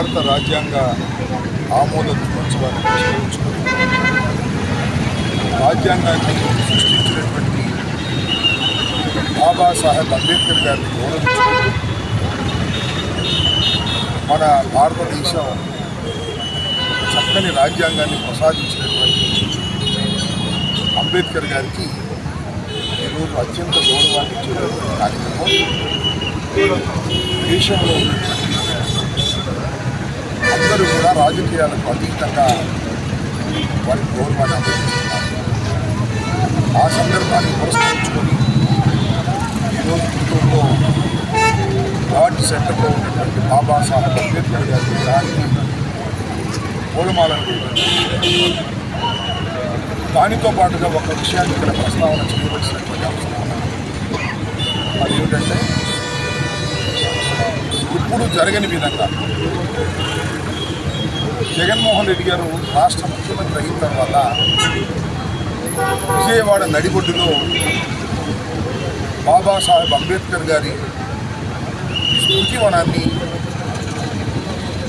భారత రాజ్యాంగ ఆమోద దినోత్సవాన్ని పురస్కరించుకొని రాజ్యాంగాన్ని సృష్టించినటువంటి బాబాసాహెబ్ అంబేద్కర్ గారిని గౌరవించుకుంటూ మన భారతదేశం చక్కని రాజ్యాంగాన్ని ప్రసాదించినటువంటి అంబేద్కర్ గారికి ఈరోజు అత్యంత గౌరవాన్ని ఇచ్చేటువంటి కార్యక్రమం. దేశంలో ఉన్నటువంటి అందరూ కూడా రాజకీయాలకు అతీతంగా వారి గౌరవాన్ని అందజేస్తున్నారు ఆ సందర్భాన్ని పురస్కరించుకొని ఈరోజు గుంటూరులో గాడ్ సెంటర్లో ఉన్నటువంటి బాబాసాహెబ్ అంబేద్కర్ గారి విగ్రహానికి పూలమాలను దానితో పాటుగా ఒక విషయాన్ని ఇక్కడ ప్రస్తావన చేయవలసినటువంటి అవసరం అది ఏమిటంటే ఇప్పుడు జరగని విధంగా జగన్మోహన్ రెడ్డి గారు రాష్ట్ర ముఖ్యమంత్రి అయిన తర్వాత విజయవాడ నడిబొడ్డులో బాబాసాహెబ్ అంబేద్కర్ గారి స్మృతివనాన్ని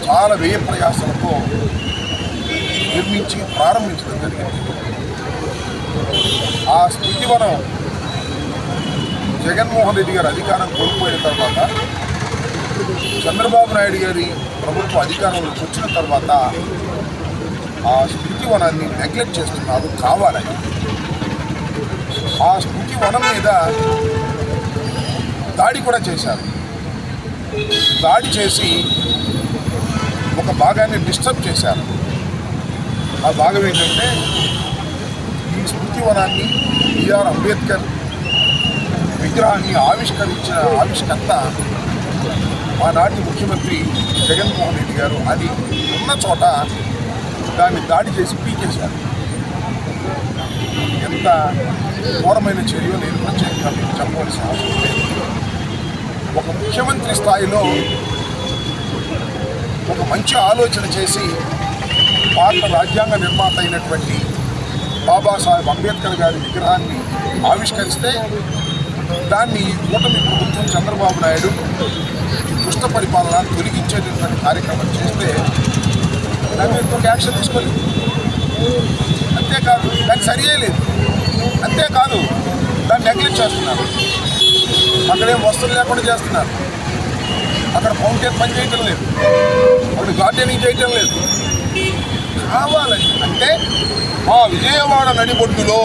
చాలా వ్యయ ప్రయాసలతో నిర్మించి ప్రారంభించడం జరిగింది. ఆ స్మృతివనం జగన్మోహన్ రెడ్డి గారు అధికారం కోల్పోయిన తర్వాత చంద్రబాబు నాయుడు గారి ప్రభుత్వం అధికారంలోకి వచ్చిన తర్వాత ఆ స్మృతి వనాన్ని నెగ్లెక్ట్ చేస్తున్నారు కావాలని ఆ స్మృతి వనం మీద దాడి కూడా చేశారు. దాడి చేసి ఒక భాగాన్ని డిస్టర్బ్ చేశారు. ఆ భాగం ఏంటంటే ఈ స్మృతి వనాన్ని బిఆర్ అంబేద్కర్ విగ్రహాన్ని ఆవిష్కరించిన ఆవిష్కర్త ఆనాటి ముఖ్యమంత్రి జగన్మోహన్ రెడ్డి గారు అది ఉన్న చోట దాన్ని దాడి చేసి పీకేశారు. ఎంత ఘోరమైన చర్య నేను ప్రత్యేకంగా చెప్పవలసిన అవసరం లేదు. ఒక ముఖ్యమంత్రి స్థాయిలో ఒక మంచి ఆలోచన చేసి భారత రాజ్యాంగ నిర్మాత అయినటువంటి బాబాసాహెబ్ అంబేద్కర్ గారి విగ్రహాన్ని ఆవిష్కరిస్తే దాన్ని ఈ కూటమి ప్రభుత్వం చంద్రబాబు నాయుడు దుష్ట పరిపాలన తొలగించేటటువంటి కార్యక్రమం చేస్తే దాని మీద ఒక యాక్షన్ తీసుకోలేదు. అంతేకాదు దాన్ని సరియలేదు అంతేకాదు దాన్ని నెగ్లెక్ట్ చేస్తున్నారు. అక్కడేం వస్తువులు లేకుండా చేస్తున్నారు. అక్కడ ఫౌంటైన్ పని చేయటం లేదు. అక్కడ గార్డెనింగ్ చేయటం లేదు. కావాలని అంటే మా విజయవాడ నడిబొడ్డులో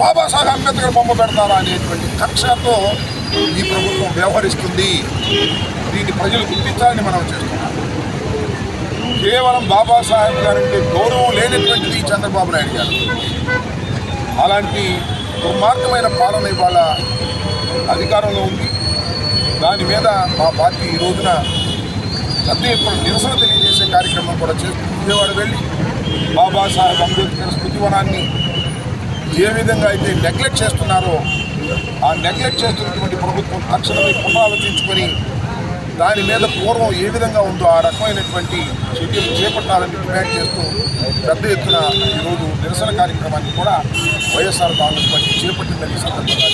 బాబాసాహెబ్ అంబేద్కర్ బొమ్మ పెడతారా అనేటువంటి కక్షతో ఈ ప్రభుత్వం వ్యవహరిస్తుంది. దీన్ని ప్రజలు గుర్తించాలని మనం చేస్తున్నాం. కేవలం బాబాసాహెబ్ గారంటే గౌరవం లేనటువంటిది చంద్రబాబు నాయుడు గారు. అలాంటి దుర్మార్గమైన పాలన ఇవాళ అధికారంలో ఉంది. దాని మీద మా పార్టీ ఈ రోజున పెద్ద ఎత్తున నిరసన తెలియజేసే కార్యక్రమం కూడా చేస్తూ విజయవాడ వెళ్ళి బాబాసాహెబ్ అంబేద్కర్ స్మృతివనాన్ని ఏ విధంగా అయితే నెగ్లెక్ట్ చేస్తున్నారో ఆ నెగ్లెక్ట్ చేస్తున్నటువంటి ప్రభుత్వం తక్షణమే పునరాలోచించుకొని దాని మీద పూర్వం ఏ విధంగా ఉందో ఆ రకమైనటువంటి చర్యలు చేపట్టాలని డిమాండ్ చేస్తూ పెద్ద ఎత్తున ఈరోజు నిరసన కార్యక్రమాన్ని కూడా వైఎస్ఆర్ కాంగ్రెస్ పార్టీ చేపట్టిందని సందర్భంగా